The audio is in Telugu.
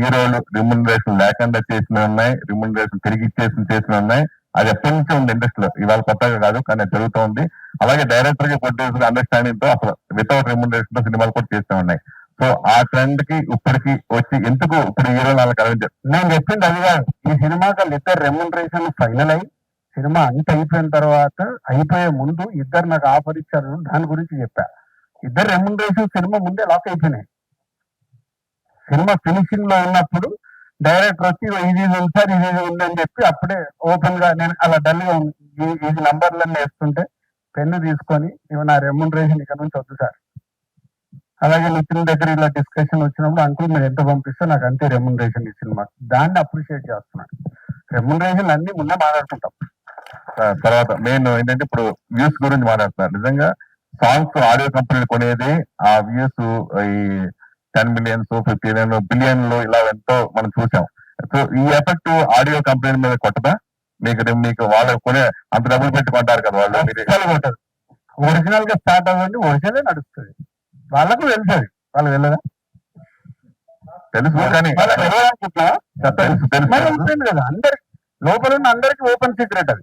హీరోలు రిమ్యునరేషన్ లేకుండా చేసిన ఉన్నాయి రిమ్యునరేషన్ తిరిగి ఇచ్చేసిన చేసిన ఉన్నాయి. అది ఎప్పటి నుంచి ఉంది ఇండస్ట్రీలో. ఇవాళ కొత్తగా కాదు కానీ జరుగుతూ ఉంది. అలాగే డైరెక్టర్కి ప్రొడ్యూసర్ అండర్స్టాండింగ్తో అసలు వితౌట్ రిమ్యునరేషన్తో సినిమాలు కూడా చేస్తూ ఉన్నాయి. సో ఆ ట్రెండ్కి ఇప్పటికి వచ్చి ఎందుకు ఇప్పుడు హీరో నాలుగు కలిగించారు నేను చెప్పింది అదిగా ఈ సినిమాకి ఇద్దరు రెమ్యునరేషన్ ఫైనల్ అయ్యి సినిమా అంత అయిపోయిన తర్వాత అయిపోయే ముందు ఇద్దరు నాకు ఆఫర్ ఇచ్చారు. దాని గురించి చెప్పా. ఇద్దరు రెమ్యునరేషన్ సినిమా ముందే లాక్ అయిపోయినాయి. సినిమా ఫినిషింగ్లో ఉన్నప్పుడు డైరెక్టర్ వచ్చి ఇది ఇది ఉంది సార్ ఇది ఇది ఉంది అని చెప్పి అప్పుడే ఓపెన్గా నేను అలా డల్గా ఉంది. ఈ- ఇది నంబర్లన్నీ వేస్తుంటే పెన్ను తీసుకొని ఇవి నా రెమ్యునరేషన్ ఇక్కడ నుంచి వద్దు సార్. అలాగే నితిన్ దగ్గర ఇలా డిస్కషన్ వచ్చినప్పుడు అంకుల్ మీరు ఎంత పంపిస్తే నాకు అంతే రెమ్యూనరేషన్ ఈ సినిమా. దాన్ని అప్రిషియేట్ చేస్తున్నాను. రెమ్యూనరేషన్ అన్ని ముందే మాట్లాడుకుంటాం. తర్వాత మెయిన్ ఏంటంటే ఇప్పుడు వ్యూస్ గురించి మాట్లాడుతున్నారు. నిజంగా సాంగ్స్ ఆడియో కంపెనీలు కొనేది ఆ వ్యూస్ ఈ టెన్ మిలియన్స్ ఫిఫ్టీన్ బిలియన్లో ఇలా ఎంతో మనం చూసాం. సో ఈ ఎఫెక్ట్ ఆడియో కంపెనీ మీద కొట్టదా? మీకు మీకు వాళ్ళు కొనే అంత డబ్బులు పెట్టి కొంటారు కదా వాళ్ళు. ఒరిజినల్గా స్టార్ట్ అవ్వండి ఒరిజినల్ నడుస్తుంది. వాళ్ళకు వెళ్తుంది. వాళ్ళు వెళ్ళదా తెలుసు కానీ తెలుసు కదా అందరికి లోపల ఉన్న అందరికి ఓపెన్ సీక్రెట్ అది.